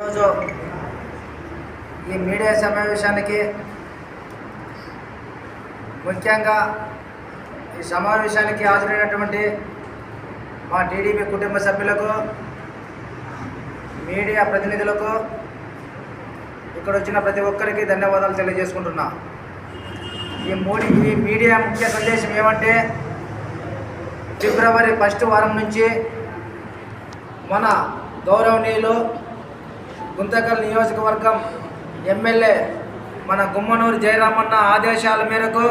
ఈరోజు ఈ మీడియా సమావేశానికి ముఖ్యంగా ఈ సమావేశానికి హాజరైనటువంటి మా టీడీపీ కుటుంబ సభ్యులకు మీడియా ప్రతినిధులకు ఇక్కడ వచ్చిన ప్రతి ఒక్కరికి ధన్యవాదాలు తెలియజేసుకుంటున్నా. ఈ మూడి ఈ మీడియా ముఖ్య సందేశం ఏమంటే ఫిబ్రవరి ఫస్ట్ వారం నుంచి మన గౌరవనీయులు గుంతకల్ నియోజకవర్గం ఎమ్మెల్యే మన గుమ్మనూరు జయరామన్న ఆదేశాల మేరకు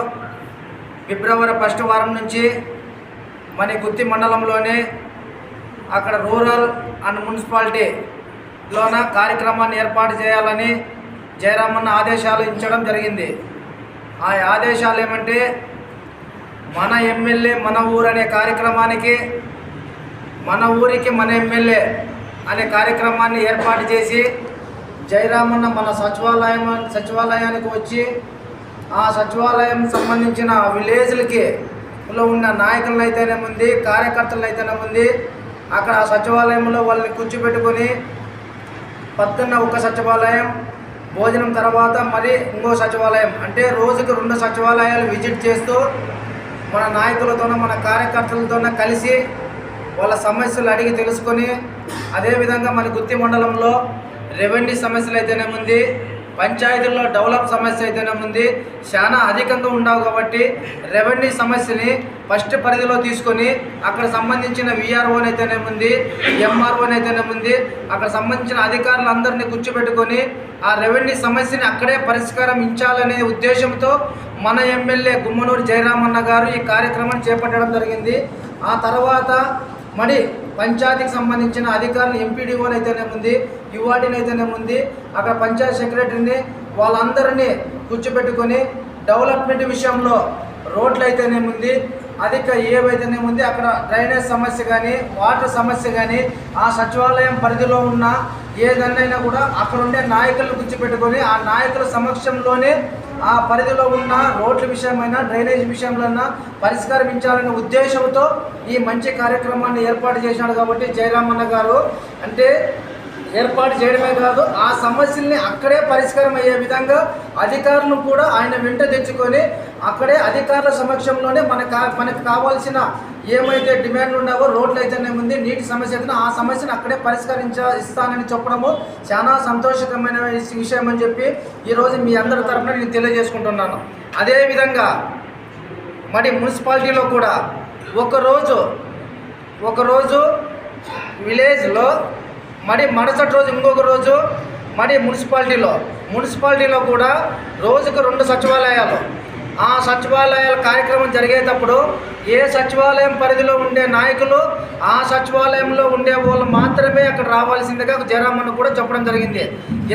ఫిబ్రవరి ఫస్ట్ వారం నుంచి మన గుత్తి మండలంలోనే అక్కడ రూరల్ అండ్ మున్సిపాలిటీలోన కార్యక్రమాన్ని ఏర్పాటు చేయాలని జయరామన్న ఆదేశాలు ఇచ్చడం జరిగింది. ఆ ఆదేశాలు ఏమంటే మన ఎమ్మెల్యే మన ఊరు అనే కార్యక్రమానికి మన ఊరికి మన ఎమ్మెల్యే అనే కార్యక్రమాన్ని ఏర్పాటు చేసి జయరామన్న మన సచివాలయం సచివాలయానికి వచ్చి ఆ సచివాలయం సంబంధించిన విలేజ్లకి లో ఉన్న నాయకులను అయితేనేముంది కార్యకర్తలను అయితేనేముంది అక్కడ ఆ సచివాలయంలో వాళ్ళని కూర్చోబెట్టుకొని పత్తున్న ఒక సచివాలయం భోజనం తర్వాత మరి ఇంకో సచివాలయం అంటే రోజుకి రెండు సచివాలయాలు విజిట్ చేస్తూ మన నాయకులతోన మన కార్యకర్తలతోనూ కలిసి వాళ్ళ సమస్యలు అడిగి తెలుసుకొని అదేవిధంగా మన గుత్తి మండలంలో రెవెన్యూ సమస్యలు అయితేనే ఉంది పంచాయతీల్లో డెవలప్ సమస్య అయితేనే ఉంది చాలా అధికంగా ఉండవు కాబట్టి రెవెన్యూ సమస్యని ఫస్ట్ పరిధిలో తీసుకొని అక్కడ సంబంధించిన విఆర్ఓని అయితేనేముంది ఎంఆర్ఓని అయితేనేముంది అక్కడ సంబంధించిన అధికారులందరినీ కూర్చోబెట్టుకొని ఆ రెవెన్యూ సమస్యని అక్కడే పరిష్కారం ఇచ్చాలనే ఉద్దేశంతో మన ఎమ్మెల్యే గుమ్మనూరు జయరామన్న గారు ఈ కార్యక్రమాన్ని చేపట్టడం జరిగింది. ఆ తర్వాత మరి పంచాయతీకి సంబంధించిన అధికారులు ఎంపీడీఓని అయితేనేముంది యువాడిని అయితేనేముంది అక్కడ పంచాయత్ సెక్రటరీని వాళ్ళందరినీ కూర్చోబెట్టుకొని డెవలప్మెంట్ విషయంలో రోడ్లు అయితేనేముంది అధిక ఏవైతేనే ఉంది అక్కడ డ్రైనేజ్ సమస్య కానీ వాటర్ సమస్య కానీ ఆ సచివాలయం పరిధిలో ఉన్న ఏదన్నైనా కూడా అక్కడ ఉండే నాయకులను కూర్చోబెట్టుకొని ఆ నాయకుల సమక్షంలోనే ఆ పరిధిలో ఉన్న రోడ్ల విషయమైనా డ్రైనేజ్ విషయంలో పరిష్కరించాలనే ఉద్దేశంతో ఈ మంచి కార్యక్రమాన్ని ఏర్పాటు చేశాడు కాబట్టి జయరామన్న గారు. అంటే ఏర్పాటు చేయడమే కాదు ఆ సమస్యల్ని అక్కడే పరిష్కారం అయ్యే విధంగా అధికారులను కూడా ఆయన వెంట తెచ్చుకొని అక్కడే అధికారుల సమక్షంలోనే మన కా మనకు కావాల్సిన ఏమైతే డిమాండ్లు ఉన్నావో రోడ్లు అయితేనే ఉంది నీటి సమస్య అయితే ఆ సమస్యను అక్కడే పరిష్కరించ ఇస్తానని చెప్పడము చాలా సంతోషకరమైన విషయం అని చెప్పి ఈరోజు మీ అందరి తరఫున నేను తెలియజేసుకుంటున్నాను. అదేవిధంగా మరి మున్సిపాలిటీలో కూడా ఒకరోజు ఒకరోజు విలేజ్లో మరి మరుసటి రోజు ఇంకొక రోజు మరి మున్సిపాలిటీలో మున్సిపాలిటీలో కూడా రోజుకు రెండు సచివాలయాలు. ఆ సచివాలయాల కార్యక్రమం జరిగేటప్పుడు ఏ సచివాలయం పరిధిలో ఉండే నాయకులు ఆ సచివాలయంలో ఉండే వాళ్ళు మాత్రమే అక్కడ రావాల్సిందిగా జయరామన్న కూడా చెప్పడం జరిగింది.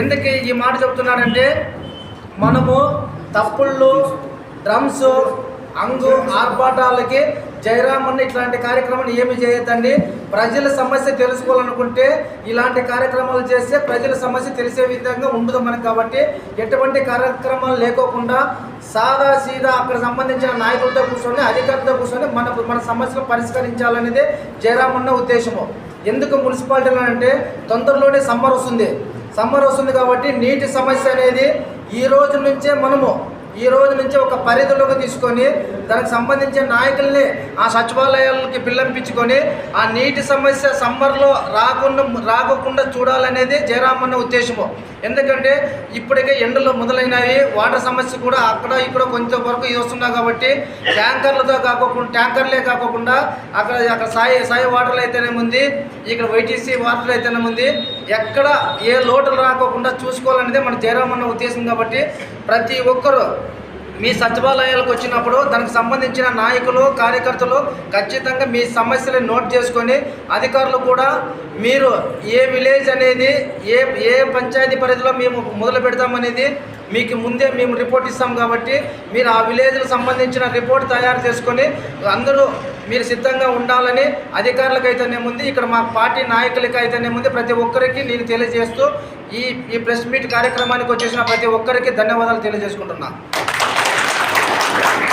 ఎందుకు ఈ మాట చెప్తున్నారంటే మనము తప్పుళ్ళు డ్రమ్స్ అంగు ఆర్భాటాలకి జయరామన్న ఇట్లాంటి కార్యక్రమాలు ఏమి చేయొద్దండి. ప్రజల సమస్య తెలుసుకోవాలనుకుంటే ఇలాంటి కార్యక్రమాలు చేస్తే ప్రజల సమస్య తెలిసే విధంగా ఉండదు మనకు కాబట్టి ఎటువంటి కార్యక్రమాలు లేకోకుండా సాదా సీదా అక్కడ సంబంధించిన నాయకులతో కూర్చొని అధికారులతో కూర్చొని మన మన సమస్యలు పరిష్కరించాలనేదే జయరామన్న ఉద్దేశము. ఎందుకు మున్సిపాలిటీలు అంటే తొందరలోనే సమ్మర్ వస్తుంది. సమ్మర్ వస్తుంది కాబట్టి నీటి సమస్య అనేది ఈ రోజు నుంచే మనము ఈ రోజు నుంచి ఒక పరిధిలోకి తీసుకొని దానికి సంబంధించిన నాయకుల్ని ఆ సచివాలయాలకి పిల్లంపించుకొని ఆ నీటి సమస్య సమ్మర్లో రాకుండా రాకోకుండా చూడాలనేది జయరామన్న ఉద్దేశము. ఎందుకంటే ఇప్పటికే ఎండలు మొదలైనవి వాటర్ సమస్య కూడా అక్కడ ఇక్కడ కొంచెం వరకు ఇది వస్తున్నాయి కాబట్టి ట్యాంకర్లతో కాకుండా ట్యాంకర్లే కాకోకుండా అక్కడ అక్కడ సాయి సాయి వాటర్లు అయితేనే ఉంది ఇక్కడ వైటీసీ వాటర్ అయితేనే ఉంది. ఎక్కడ ఏ లోటులు రాకోకుండా చూసుకోవాలనేది మన జయరామన్న ఉద్దేశం కాబట్టి ప్రతి ఒక్కరూ మీ సచివాలయాలకు వచ్చినప్పుడు దానికి సంబంధించిన నాయకులు కార్యకర్తలు ఖచ్చితంగా మీ సమస్యలను నోట్ చేసుకొని అధికారులు కూడా మీరు ఏ విలేజ్ అనేది ఏ ఏ పంచాయతీ పరిధిలో మేము మొదలు పెడతామనేది మీకు ముందే మేము రిపోర్ట్ ఇస్తాం కాబట్టి మీరు ఆ విలేజ్కి సంబంధించిన రిపోర్ట్ తయారు చేసుకొని అందరూ మీరు సిద్ధంగా ఉండాలని అధికారులకు అయితేనేముంది ఇక్కడ మా పార్టీ నాయకులకి అయితేనేముంది ప్రతి ఒక్కరికి నేను తెలియజేస్తూ ఈ ఈ ప్రెస్ మీట్ కార్యక్రమానికి వచ్చేసిన ప్రతి ఒక్కరికి ధన్యవాదాలు తెలియజేసుకుంటున్నాను